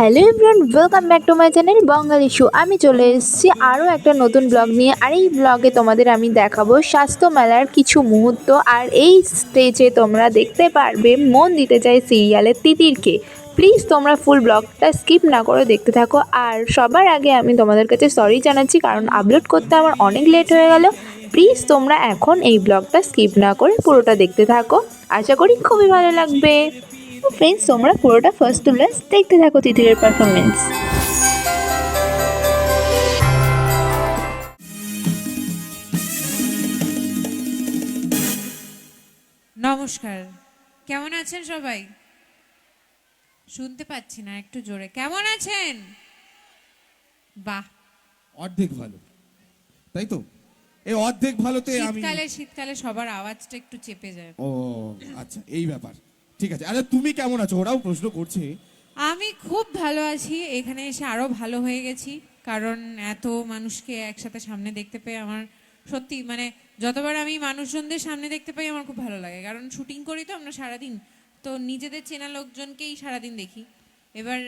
Hello everyone welcome back to my channel Bangali show আমি চলে এসেছি আরও একটা নতুন ব্লগ নিয়ে, আর এই ব্লগে তোমাদের আমি দেখাবো স্বাস্থ্য মেলার কিছু মুহূর্ত, আর এই স্টেজে তোমরা দেখতে পারবে, মন দিতে চাই সিরিয়ালের তিতিরকে। প্লিজ তোমরা ফুল ব্লগটা স্কিপ না করে দেখতে থাকো, আর সবার আগে আমি তোমাদের কাছে সরি জানাচ্ছি, কারণ আপলোড করতে আমার অনেক লেট হয়ে গেল। প্লিজ তোমরা এখন এই ব্লগটা স্কিপ না করে পুরোটা দেখতে থাকো। আশা করি খুবই ভালো লাগবে। ফ্রেন্ডস তোমরা পুরোটা ফার্স্ট টু লাস্ট দেখতে থাকো তিতিরের পারফরমেন্স নমস্কার। কেমন আছেন সবাই? শুনতে পাচ্ছি না একটু জোরে। কেমন আছেন? বাহ। অর্ধেক ভালো। তাই তো? এই অর্ধেক ভালোতে আমি শীতকালে শীতকালে সবার আওয়াজটা একটু চেপে যায়। ও আচ্ছা এই ব্যাপার। ঠিক আছে। আচ্ছা তুমি কেমন আছো? ওরাও প্রশ্ন করছে। আমি খুব ভালো আছি। এখানে এসে আরও ভালো হয়ে গেছি। কারণ এত মানুষকে একসাথে সামনে দেখতে পেয়ে আমার সত্যি মানে যতবার আমি মানুষজনদের সামনে দেখতে পাই আমার খুব ভালো লাগে। কারণ শুটিং করি তো আমরা সারাদিন। তো নিজেদের চেনা লোকজনকেই সারাদিন দেখি। এবার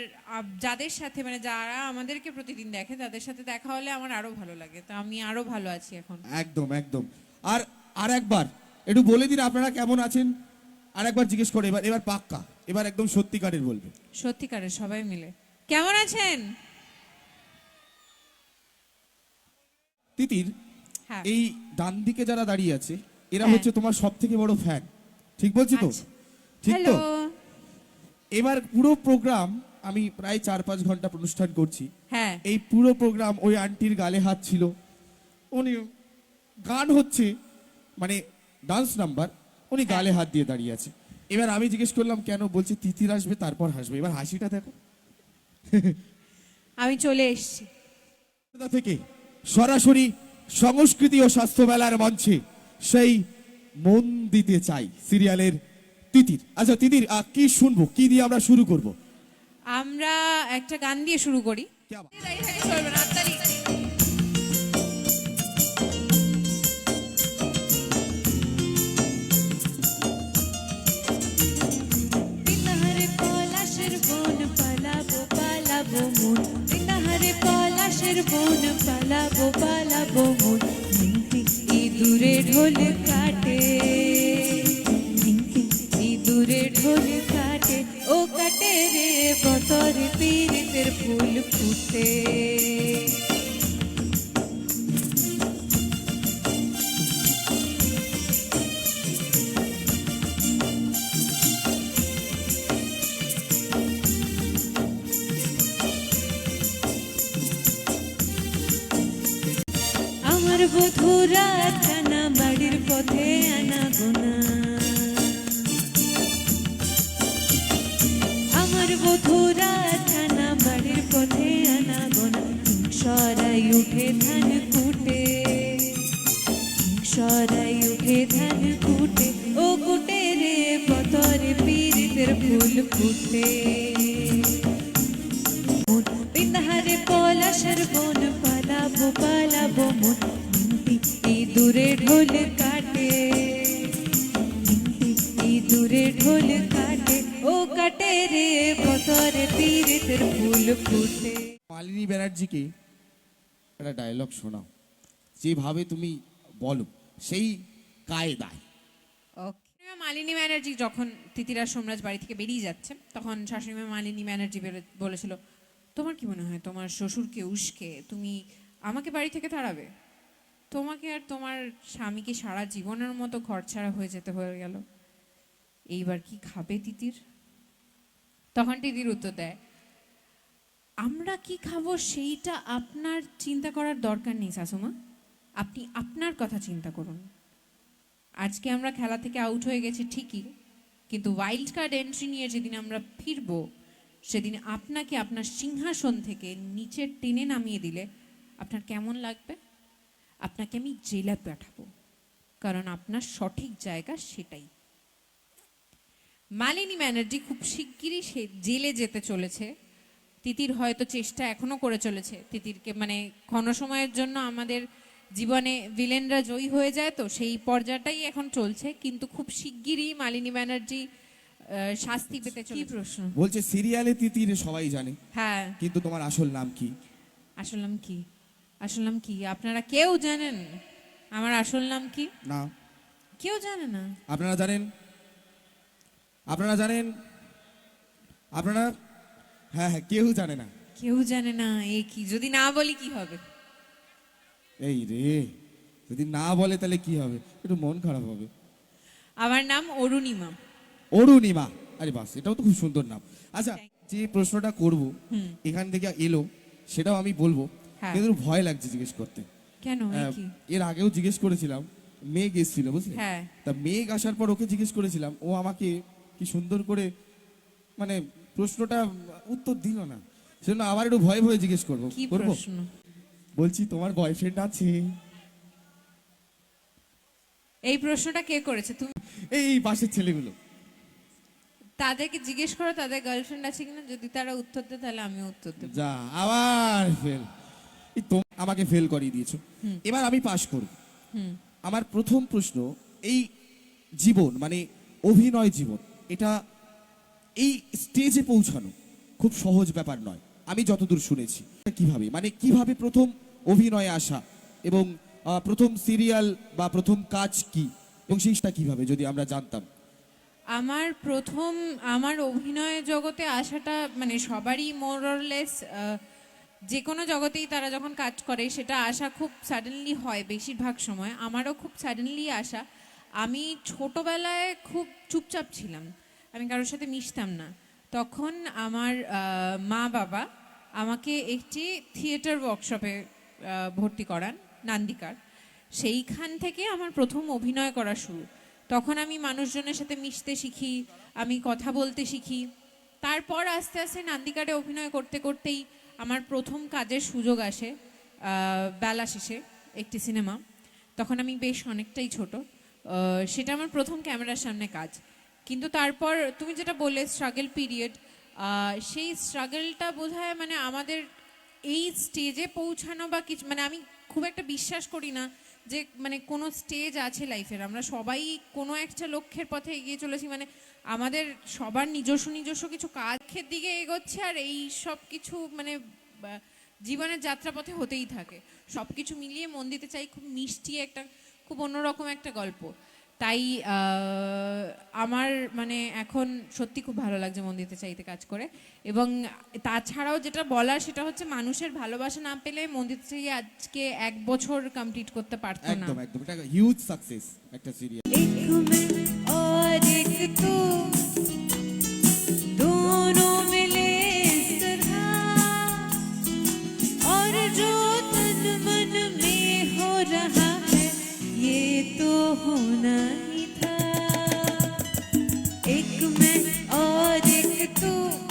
যাদের সাথে মানে যারা আমাদেরকে প্রতিদিন দেখে তাদের সাথে দেখা হলে আমার আরও ভালো লাগে। তো আমি আরও ভালো আছি এখন। একদম একদম। আর আর একবার একটু বলে দিন আপনারা কেমন আছেন? আর একবার জিজ্ঞেস করে এবার এবার পাক্কা এবার একদম সত্যিকারের বলবে। সত্যিকারের সবাই মিলে। কেমন আছেন? তিতির হ্যাঁ। এই ডান দিকে যারা দাঁড়িয়ে আছে এরা হ্যাঁ। হচ্ছে তোমার সব থেকে বড় ফ্যান ঠিক বলছি তো? আচ্ছা। ঠিক হ্যালো তো এবার পুরো প্রোগ্রাম আমি প্রায় চার পাঁচ ঘণ্টা অনুষ্ঠান করছি। হ্যাঁ। এই পুরো প্রোগ্রাম ওই আন্টির গালে হাত ছিল। উনি গান হচ্ছে মানে ডান্স নাম্বার উনি গালে হাত দিয়ে দাঁড়িয়ে আছে এবার আমি জিজ্ঞেস করলাম কেন? বলছে তিতির আসবে তারপর হাসবে। এবার হাসিটা দেখো। আমি চলে এসেছি। থেকে সরাসরি সংস্কৃতি ও স্বাস্থ্য মেলার মঞ্চে সেই মন দিতে চাই সিরিয়ালের তিতির। আচ্ছা তিতির কি শুনব? কি দিয়ে আমরা শুরু করব? আমরা একটা গান দিয়ে শুরু করি। রে বতর পীরিতের ফুল ফুটে ফুল ফুটে বিন্দাহারে পলাশের বন পালাবো পালাবো মন নিমতি ইঁদুরে ঢোল কাটে। ঢোল ও কাটে রে বতরে ফুল ফুটে। মালিনী ব্যানার্জিকে একটা ডায়লগ শোনাও যেভাবে তুমি বলো সেই কায়দায়। ওকে মালিনী ব্যানার্জি যখন তিতিরা সোমরাজ বাড়ি থেকে বেরিয়ে যাচ্ছে, তখন শাশুড়িমা মালিনী ব্যানার্জি বলেছিল, তোমার কি মনে হয়, তোমার শ্বশুরকে উস্কে, তুমি আমাকে বাড়ি থেকে তাড়াবে? তোমাকে আর তোমার স্বামীকে সারা জীবনের মতো ঘর ছাড়া হয়ে যেতে হয়ে গেল। এইবার কি খাবে তিতির? তখন তিতির উত্তর দেয়, আমরা কি খাব সেইটা আপনার চিন্তা করার দরকার নেই, শাশুমা। আপনি আপনার কথা চিন্তা করুন। আজকে আমরা খেলা থেকে আউট হয়ে গেছি ঠিকই, কিন্তু ওয়াইল্ড কার্ড এন্ট্রি নিয়ে যেদিন আমরা ফিরবো, সেদিন আপনাকে আপনার সিংহাসন থেকে নিচে টেনে নামিয়ে দিলে আপনার কেমন লাগবে? আপনাকে আমি জেলে পাঠাবো, কারণ আপনার সঠিক জায়গা সেটাই। মালিনী ব্যানার্জি খুব শিগগিরই সে জেলে যেতে চলেছে। তিতির হয়তো চেষ্টা এখনও করে চলেছে। তিতিরকে মানে ক্ষণ সময়ের জন্য আমাদের জীবনে ভিলেনরা জয়ী হয়ে যায় তো সেই পর্যায়টাই এখন চলছে কিন্তু খুব শিগগিরই মালিনী ব্যানার্জি শাস্তি পেতে কি প্রশ্ন? বলছে সিরিয়ালে তিতির সবাই জানে হ্যাঁ। কিন্তু তোমার আসল নাম কি? আসল নাম কি? আসল নাম কি? আপনারা কেউ জানেন? আমার আসল নাম কি? না। কেউ জানে না। আপনারা জানেন? আপনারা জানেন? আপনারা? হ্যাঁ হ্যাঁ কেউ জানে না। কেউ জানে না এ কি? যদি না বলি কি হবে? এই রে যদি না বলে তাহলে কি হবে? একটু মন খারাপ হবে। আমার নাম অরুণিমা। অরুণিমা? আরে বাস এটাও তো খুব সুন্দর নাম। আচ্ছা যে প্রশ্নটা করব এখান থেকে এলো সেটাও আমি বলব। হ্যাঁ। কিন্তু ভয় লাগছে জিজ্ঞেস করতে। কেন? কি? এর আগেও জিজ্ঞেস করেছিলাম মেঘ এসেছিল বুঝলি? হ্যাঁ। তা মেঘ আসার পর ওকে জিজ্ঞেস করেছিলাম ও আমাকে কি সুন্দর করে মানে প্রশ্নটা উত্তর দিল না। সেজন্য আবার একটু ভয়ে ভয়ে জিজ্ঞেস করব। কি করব? প্রশ্ন? বলছি তোমার বয়ফ্রেন্ড আছে? এই প্রশ্নটা কে করেছে? তুমি এই পাশের ছেলেগুলো। তাদেরকে জিজ্ঞেস করো তাদের গার্লফ্রেন্ড আছে কিনা? যদি তারা উত্তর দেয় তাহলে আমিও উত্তর দেবো। যা আবার ফেল এই তো আমাকে ফেল করিয়ে দিয়েছ। এবার আমি পাশ করব। হুম। আমার প্রথম প্রশ্ন এই জীবন মানে অভিনয় জীবন এটা এই স্টেজে পৌঁছানো খুব সহজ ব্যাপার নয়। আমি যতদূর শুনেছি। কীভাবে? মানে কীভাবে প্রথম অভিনয়ে আসা এবং প্রথম সিরিয়াল বা প্রথম কাজ কি এবং সেইটা কীভাবে যদি আমরা জানতাম? আমার প্রথম, আমার অভিনয় জগতে আসাটা মানে সবারই মোরলেস যে কোনো জগতেই তারা যখন কাজ করে সেটা আসা খুব সাডেনলি হয় বেশিরভাগ সময়। আমারও খুব সাডেনলি আসা আমি ছোটবেলায় খুব চুপচাপ ছিলাম। আমি কারোর সাথে মিশতাম না। তখন আমার মা বাবা আমাকে একটি থিয়েটার ওয়ার্কশপে ভর্তি করান, নান্দিকার। সেইখান থেকে আমার প্রথম অভিনয় করা শুরু। তখন আমি মানুষজনের সাথে মিশতে শিখি, আমি কথা বলতে শিখি। তারপর আস্তে আস্তে নান্দিকারে অভিনয় করতে করতেই আমার প্রথম কাজের সুযোগ আসে বেলা শেষে একটি সিনেমা। তখন আমি বেশ অনেকটাই ছোট। সেটা আমার প্রথম ক্যামেরার সামনে কাজ। কিন্তু তারপর তুমি যেটা বললে স্ট্রাগল পিরিয়ড সেই স্ট্রাগলটা বোধ মানে আমাদের এই স্টেজে পৌঁছানো বা কিছু মানে আমি খুব একটা বিশ্বাস করি না যে মানে কোনো স্টেজ আছে লাইফের আমরা সবাই কোনো একটা লক্ষ্যের পথে এগিয়ে চলেছি মানে আমাদের সবার নিজস্ব নিজস্ব কিছু কাজের দিকে এগোচ্ছে আর এই সব কিছু মানে জীবনের যাত্রাপথে হতেই থাকে। সব কিছু মিলিয়ে মন দিতে চাই খুব মিষ্টি একটা, খুব অন্যরকম একটা গল্প। তাই আমার মানে এখন সত্যি খুব ভালো লাগছে মন দিতে চাইতে কাজ করে। এবং তাছাড়াও যেটা বলার সেটা হচ্ছে মানুষের ভালোবাসা না পেলে মন দিতে চাই আজকে এক বছর কমপ্লিট করতে পারতো না। একদম একদম। এটা হিউজ সাকসেস একটা সিরিয়াল मैं और एक तू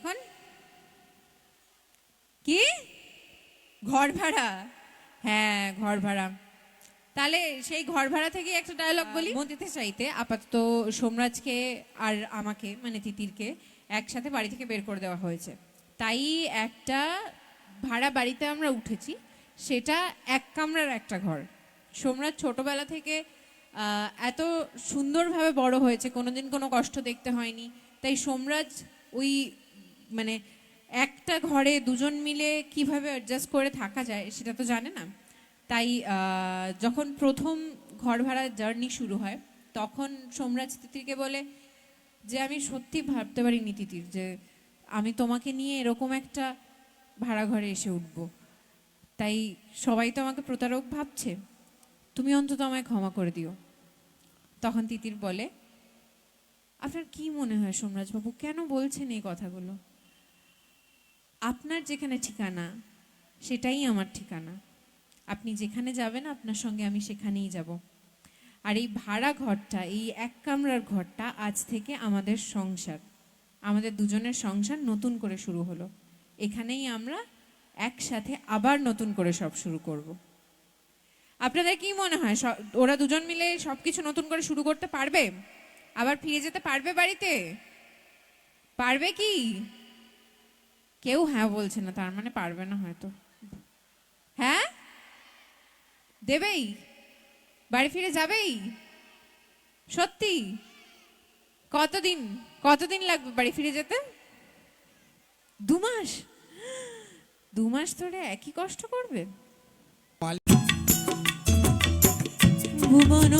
এখন? কি? ঘর ভাড়া? হ্যাঁ ঘর ভাড়া। তাহলে সেই ঘর ভাড়া থেকে একটা ডায়লগ বলি। মন্দিতে চাইতে আপাতত সোমরাজকে আর আমাকে মানে তিতিরকে একসাথে বাড়ি থেকে বের করে দেওয়া হয়েছে। তাই একটা ভাড়া বাড়িতে আমরা উঠেছি সেটা এক কামরার একটা ঘর। সোমরাজ ছোটবেলা থেকে আহ, এত সুন্দরভাবে বড় হয়েছে কোনোদিন কোনো কষ্ট দেখতে হয়নি। তাই সোমরাজ ওই মানে একটা ঘরে দুজন মিলে কীভাবে অ্যাডজাস্ট করে থাকা যায় সেটা তো জানে না। তাই যখন প্রথম ঘর ভাড়ার জার্নি শুরু হয়, তখন সোমরাজ তিতিরকে বলে যে, আমি সত্যি ভাবতে পারিনি তিতির যে, আমি তোমাকে নিয়ে এরকম একটা ভাড়া ঘরে এসে উঠব। তাই সবাই তো আমাকে প্রতারক ভাবছে। তুমি অন্তত আমায় ক্ষমা করে দিও। তখন তিতির বলে, আপনার কি মনে হয় সোমরাজবাবু? কেন বলছেন এই কথাগুলো? আপনার যেখানে ঠিকানা, সেটাই আমার ঠিকানা। আপনি যেখানে যাবেন, আপনার সঙ্গে আমি সেখানেই যাব। আর এই ভাড়া ঘরটা, এই এক কামরার ঘরটা আজ থেকে আমাদের সংসার। আমাদের দুজনের সংসার নতুন করে শুরু হলো। এখানেই আমরা একসাথে আবার নতুন করে সব শুরু করব। আপনাদের কি মনে হয় ওরা দুজন মিলে সব কিছু নতুন করে শুরু করতে পারবে? আবার ফিরে যেতে পারবে বাড়িতে? পারবে কি? কেউ হ্যাঁ বলছে না, তার মানে পারবে না হয়তো। হ্যাঁ? দেবেই। বাড়ি ফিরে যাবেই? সত্যি? কতদিন কতদিন লাগবে বাড়ি ফিরে যেতে? দু মাস? দু মাস ধরে একই কষ্ট করবে? ভুবন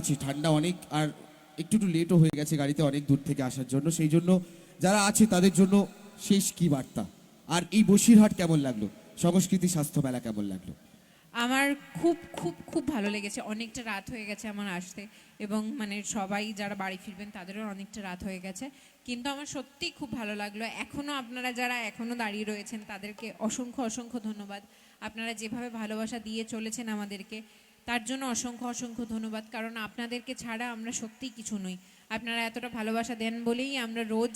আছে ঠান্ডা অনেক, আর একটু একটু লেটও হয়ে গেছে গাড়িতে অনেক দূর থেকে আসার জন্য। সেই জন্য যারা আছে তাদের জন্য শেষ কি বার্তা? আর এই বসিরহাট কেমন লাগল? সংস্কৃতি স্বাস্থ্য মেলা কেমন লাগল? আমার খুব খুব খুব ভালো লেগেছে। অনেকটা রাত হয়ে গেছে আমার আসতে, এবং মানে সবাই যারা বাড়ি ফিরবেন তাদেরও অনেকটা রাত হয়ে গেছে। কিন্তু আমার সত্যিই খুব ভালো লাগল। এখনও আপনারা যারা এখনও দাঁড়িয়ে রয়েছেন তাদেরকে অসংখ্য অসংখ্য ধন্যবাদ। আপনারা যেভাবে ভালোবাসা দিয়ে চলেছেন আমাদেরকে তার জন্য অসংখ্য অসংখ্য ধন্যবাদ। কারণ আপনাদেরকে ছাড়া আমরা সত্যিই কিছু নই। আপনারা এতটা ভালোবাসা দেন বলেই আমরা রোজ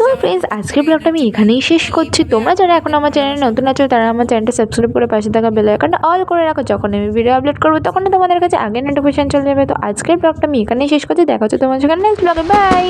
তো ফ্রেন্ডস আজকের ব্লগটা আমি এখানেই শেষ করছি। তোমরা যারা এখন আমার চ্যানেলে নতুন আছো তারা আমার চ্যানেলটা সাবস্ক্রাইব করে পাশে থাকা বেল আইকনটা অল করে রাখো। যখন আমি ভিডিও আপলোড করব তখন তোমাদের কাছে আগে নোটিফিকেশন চলে যাবে। তো আজকের ব্লগটা আমি এখানেই শেষ করছি। দেখা হচ্ছে তোমার সেখানে নেক্সট ব্লগে বাই